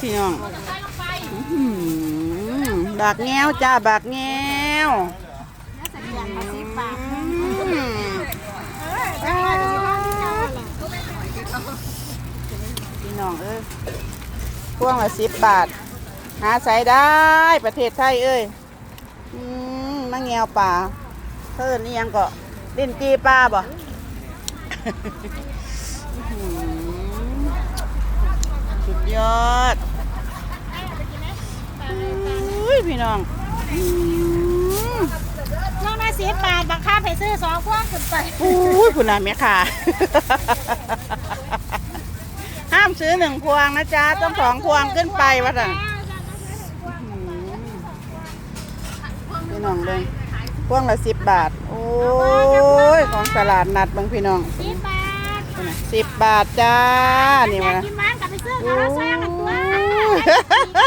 พี่น้องบากแง้วจ้าบากแง้วสัญญาณมาสิบบาทอืมพี่น้องเอ้ยพวงละสิบบาท หาใส่ได้ประเทศไทยเอ้ยมมะแงวป่าเพิ่นนี่ยังก็ลิ้นจีปลาบ่ อื้อหือสุด ยอดอุ้ยพี่น้องน้องมาสิบบาทบังคับให้ซื้อสองพวงขึ้นไปอุ้ยคุณนายแม่ค่ะ ห้ามซื้อหนึ่งพวงนะจ๊ะ ต้องสองพวงขึ้นไปวะจ้ะพี่น้องเลยพวงละสิบบาท โอ้ย ของตลาดนัดบางพี่น้องสิบบาทสิบบาทจ้า นี่มา お